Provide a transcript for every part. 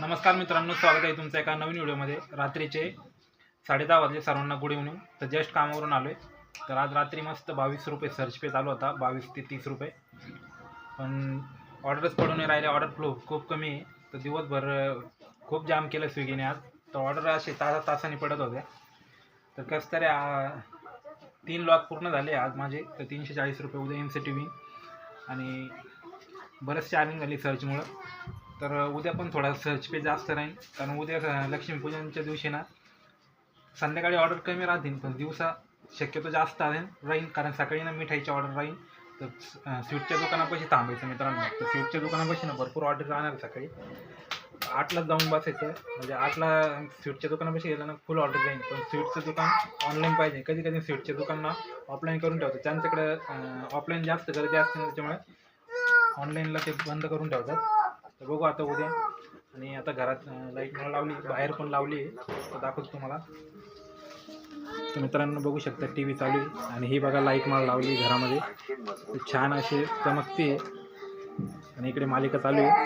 नमस्कार मित्रांनो स्वागत आहे तुमचं एका नवीन व्हिडिओमध्ये. रात्रीचे साडे दहा वाजले सर्वांना गुड इव्हनिंग तर जस्ट कामावरून आलो आहे तर आज रात्री मस्त बावीस रुपये सर्च पे चालू होता बावीस ते तीस रुपये. पण ऑर्डरच पडून नाही राहिले ऑर्डर फ्लो खूप कमी आहे. तर दिवसभर खूप जाम केलं स्विगीने आज. तर ऑर्डर असे तासा तासाने पडत होत्या तर कसं तरी तीन लॉक पूर्ण झाले आज माझे. तर तीनशे चाळीस रुपये उद्या एम सी टी व्ही आणि बरंच चार्जिंग झाली सर्चमुळं तर उद्या पण थोडा सर्च पे जास्त राहील. कारण उद्या लक्ष्मीपूजनच्या दिवशी ना संध्याकाळी ऑर्डर कमी राहतील पण दिवसा शक्यतो जास्त राहील राहील. कारण सकाळी ना मिठाईची ऑर्डर राहील. तर स्वीटच्या दुकानापाशी थांबायचं मित्रांनो. तर स्वीटच्या दुकानापाशी ना भरपूर ऑर्डर राहणार सकाळी. आठलाच जाऊन बसायचं म्हणजे आठला स्वीटच्या दुकानापाशी गेलं ना फुल ऑर्डर राहील. पण स्वीटचं दुकान ऑनलाईन पाहिजे. कधी कधी स्वीटच्या दुकान ना ऑफलाईन करून ठेवतात. त्यांच्याकडे ऑफलाईन जास्त गर्दी असते त्याच्यामुळे ऑनलाईनला ते बंद करून ठेवतात. तर बघू आता उद्या. आणि आता घरात लाइट मला लावली बाहेर पण लावली तर दाखवतो तुम्हाला. तर मित्रांनो बघू शकता टी व्ही चालू आहे. आणि ही बघा लाइट मला लावली घरामध्ये. छान अशी चमकते. आणि इकडे मालिका चालू आहे.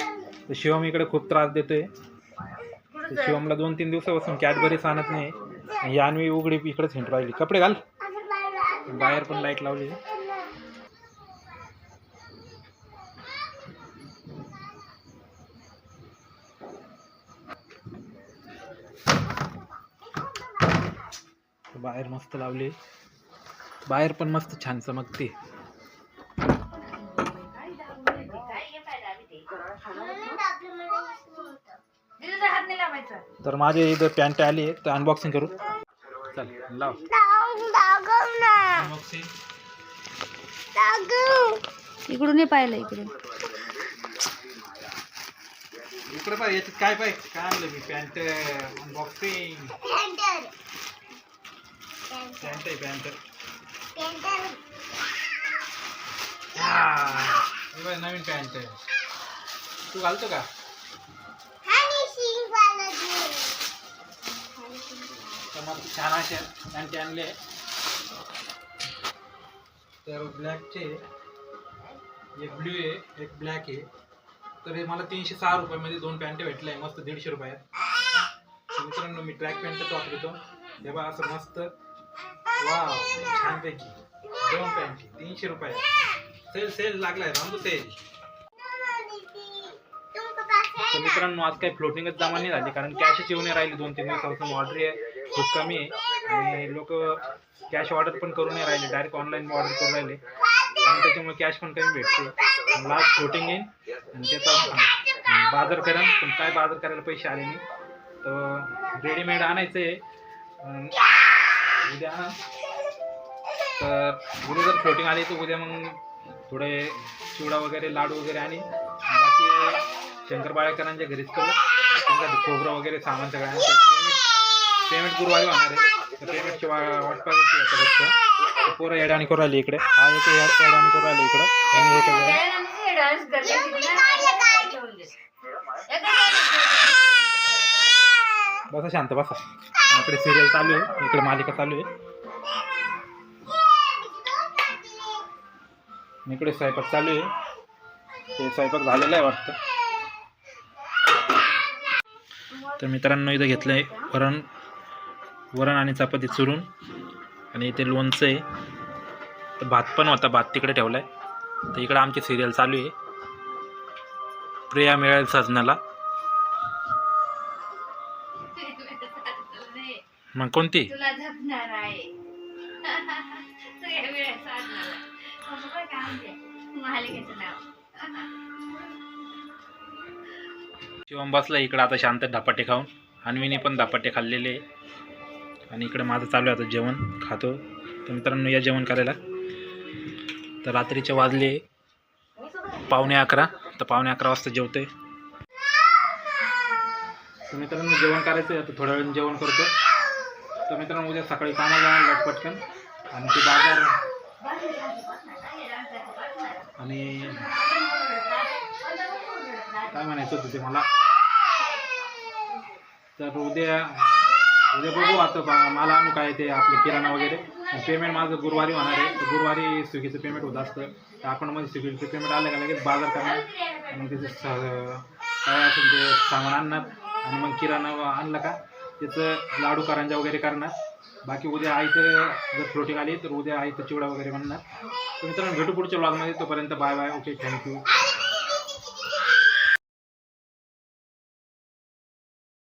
तर शिवम इकडे खूप त्रास देतोय. तर शिवमला दोन तीन दिवसापासून कॅडबरीच आणत नाही. आणि यानवी उघडी इकडेच हिंट राहिली. कपडे घाल. बाहेर पण लाइट लावली बाहेर मस्त लावली. बाहेर पण मस्त छान चमकते. तर माझे इथं पॅन्ट आली आहे तर अनबॉक्सिंग करू. चल लाव. अनबॉक्सिंग इकडून पाहिलं इकडे पाय याच्यात काय पाय? काय आणलं मी? पॅन्ट अनबॉक्सिंग पॅन्ट आहे पॅन्ट हे बघ नवीन पॅन्ट आहे तू घालतो का? छान असे पॅन्ट आणले. तर ब्लॅकचे एक ब्ल्यू आहे एक ब्लॅक आहे. तर हे मला तीनशे सहा रुपयामध्ये दोन पॅन्ट भेटले मस्त दीडशे रुपयात. तर मित्रांनो मी ट्रॅक पॅन्टच वापरतो हे बघा असं मस्त वाव छानपैकी दोन पॅन्ट तीनशे रुपये. सेल सेल लागलाय रामू सेल? तर मित्रांनो आज काही फ्लोटिंगच जमा नाही झाली कारण कॅशच येऊन नाही राहिली दोन तीन दिवसापासून. ऑर्डर आहे खूप कमी आहे. आणि लोक कॅश ऑर्डर पण करून नाही राहिले डायरेक्ट ऑनलाईन ऑर्डर करून राहिले. आणि त्याच्यामुळे कॅश पण कमी भेटते. लास्ट फ्लोटिंग येईन आणि त्याचा बाजार करा पण काय बाजार करायला पैसे आले नाही. तर रेडीमेड आणायचं आहे उद्या तर उद्या जर फ्लोटिंग आली तर उद्या मग थोडे चिवडा वगैरे लाडू वगैरे आणि बाकी शंकर बाळेकरांच्या घरीच करू. त्यांचं खोबरं वगैरे सामान सगळ्यांचं पेमेंट पेमेंट गुरुवारी होणार आहे. तर पेमेंटची वा वाट पाहायची आता फक्त तर पोरं करू राहिली इकडे. हा एक येड- आणि करू आली इकडं. आणि एक बसा शांत बसा. इकडे सिरियल चालू आहे. इकडे मालिका चालू आहे. इकडे स्वयंपाक चालू आहे. ते स्वयंपाक झालेला आहे वाटतं. तर मित्रांनो इथं घेतलं आहे वरण. वरण आणि चपाती चुरून. आणि इथे लोणचं आहे. तर भात पण होता भात तिकडे ठेवला आहे तर इकडं आमची सिरियल चालू आहे. प्रिया मिळेल सजनाला. मग कोणती? तुला आहे. सगळ्या वेळेस साधणार. असं काय काम ते? मालिकेचं नाव. शिवम बसला इकडं आता शांत धपाटे खाऊन. अन्वीने पण धपाटे खाल्लेले. आणि इकडे माझं चालू आहे आता जेवण. खातो. तर मित्रांनो या जेवण करायला. तर रात्रीचे वाजले पावणे अकरा. तर पावणे अकरा वाजता जेवतोय. तर मित्रांनो जेवण करायचं आहे आता थोड्या वेळ जेवण करतो. तर मित्रांनो उद्या सकाळी कामाला जाणार पटकन. आणि ते बाजार आणि काय म्हणायचं होतं ते मला? तर उद्या उद्या बघू आता बा- मला आणू काय ते आपलं किराणा वगैरे. पेमेंट माझं गुरुवारी होणार आहे. तर गुरुवारी स्विगीचं पेमेंट होत असतं. तर आपण म्हणजे स्विगीचं पेमेंट आलं का लगेच बाजार करणार. मग त्याचं काय असेल ते सामान आणणार. आणि मग किराणा आणलं का? त्याचं लाडू करंजा वगैरे करणार. बाकी उद्या आईचं जर फ्लोटिंग आली तर उद्या आईचं चिवडा वगैरे बनणार. तर मित्रांनो भेटू पुढच्या ब्लॉगमध्ये तोपर्यंत बाय बाय ओके थँक्यू